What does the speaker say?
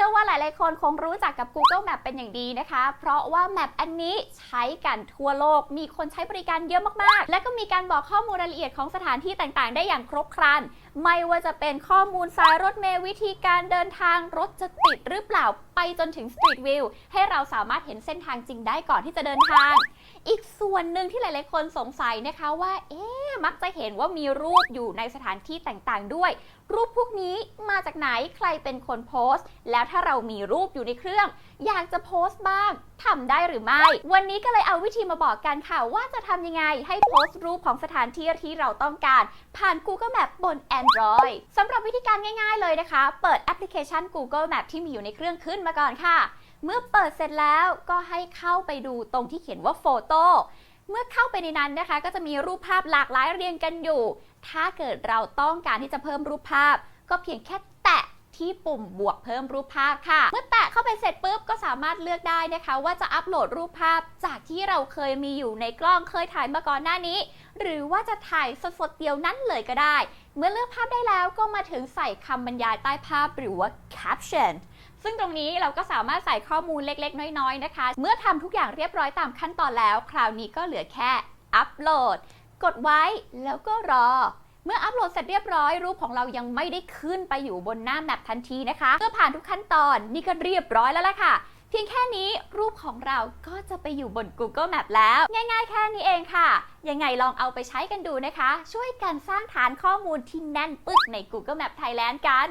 ชื่อว่าหลายๆ คนคงรู้จักกับ Google Map เป็นอย่างดีนะคะ เพราะว่าแมปอันนี้ใช้กันทั่วโลก มีคนใช้บริการเยอะมากๆ และก็มีการบอกข้อมูลรายละเอียดของสถานที่ต่างๆ ได้อย่างครบครัน ไม่ว่าจะเป็นข้อมูลสายรถเมล์วิธีการเดินทางรถจะติดหรือเปล่าไปจนถึง Street View ให้เราสามารถเห็นเส้นทางจริงได้ก่อนที่จะเดินทาง อีกส่วนหนึ่งที่หลาย ๆ คนสงสัยนะคะว่า เอ๊ะ มักจะเห็นว่ามีรูปอยู่ในสถานที่ต่างๆ ด้วย รูปพวกนี้มาจากไหนใครเป็นคนโพสต์ แล้วถ้าเรามีรูปอยู่ในเครื่อง อยากจะโพสต์บ้างทำได้หรือไม่ วันนี้ก็เลยเอาวิธีมาบอกกันค่ะ ว่าจะทำยังไงให้โพสต์รูปของสถานที่ที่เราต้องการ ผ่าน Google Map บน Android สำหรับวิธีการง่าย ๆเลยนะคะ เปิดแอปพลิเคชัน Google Map ที่มีอยู่ในเครื่องขึ้นมาก่อนค่ะ เมื่อเปิดเสร็จแล้วก็ให้เข้าไปดูตรงที่เขียนว่าโฟโต้เมื่อเข้าไปในนั้นนะคะ ก็จะมีรูปภาพหลากหลายเรียงกันอยู่ ถ้าเกิดเราต้องการที่จะเพิ่มรูปภาพ ก็เพียงแค่แตะ ที่ปุ่มบวกเพิ่มรูปภาพค่ะ เมื่อแตะเข้าไปเสร็จปุ๊บก็สามารถเลือกได้นะคะ ว่าจะอัปโหลดรูปภาพจากที่เราเคยมีอยู่ในกล้องเคยถ่ายมาก่อนหน้านี้ หรือว่าจะถ่ายสดๆเดียวนั้นเลยก็ได้ เมื่อเลือกภาพได้แล้วก็มาถึงใส่คำบรรยายใต้ภาพหรือว่า caption ซึ่งตรงนี้เราก็สามารถใส่ข้อมูลเล็กๆ น้อยๆ นะคะ เมื่อทำทุกอย่างเรียบร้อยตามขั้นตอนแล้ว คราวนี้ก็เหลือแค่อัปโหลด กดไว้แล้วก็รอ เมื่ออัปโหลดเสร็จเรียบร้อยรูปของเรายังไม่ได้ขึ้นไปอยู่บนหน้าแมปทันทีนะคะเมื่อผ่านทุกขั้นตอนนี่ก็เรียบร้อยแล้วล่ะค่ะเพียงแค่นี้รูปของเราก็จะไปอยู่บน Google Map แล้ว ง่ายๆ แค่นี้เองค่ะ ยังไงลองเอาไปใช้กันดูนะคะ ช่วยกันสร้างฐานข้อมูลที่แน่นปึกใน Google Map Thailand กัน